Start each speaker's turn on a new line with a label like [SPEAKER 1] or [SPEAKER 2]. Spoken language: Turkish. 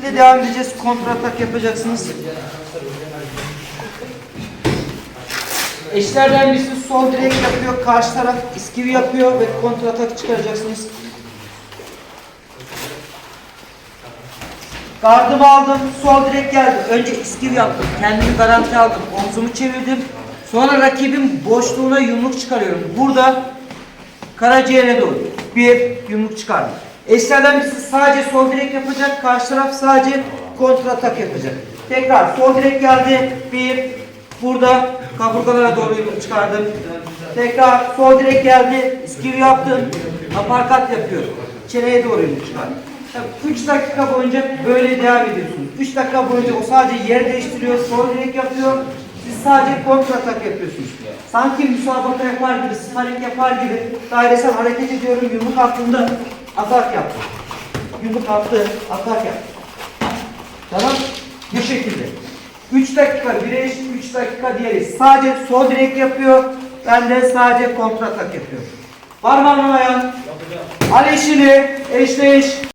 [SPEAKER 1] şekilde devam edeceğiz. Kontra atak yapacaksınız. Eşlerden birisi sol direk yapıyor, karşı taraf iskivi yapıyor ve kontra atak çıkaracaksınız. Gardımı aldım, sol direk geldi. Önce iskiv yaptım, kendimi garanti aldım, omzumu çevirdim. Sonra rakibin boşluğuna yumruk çıkarıyorum. Burada karaciğere doğru bir yumruk çıkardım. Eşlerden birisi sadece sol direk yapacak, karşı taraf sadece kontra atak yapacak. Tekrar sol direk geldi, bir, burada kaburgalara doğru çıkardım. Tekrar sol direk geldi, iskiv yaptım, aparkat yapıyor. Çeneye doğru çıkardım. 3 dakika boyunca böyle devam ediyorsunuz. 3 dakika boyunca o sadece yer değiştiriyor, sol direk yapıyor. Siz sadece kontra atak yapıyorsunuz. Sanki müsabaka yapar gibi, sparring yapar gibi dairesel hareket ediyorum. Yumruk attığımda atak yaptım. Yumruk attı, atak yaptım. Tamam? Bu şekilde. 3 dakika bir eş, 3 dakika diğeri. Sadece sol direk yapıyor. Ben de sadece kontra atak yapıyorum. Var mı anlamayan? Al eşini, eşleş.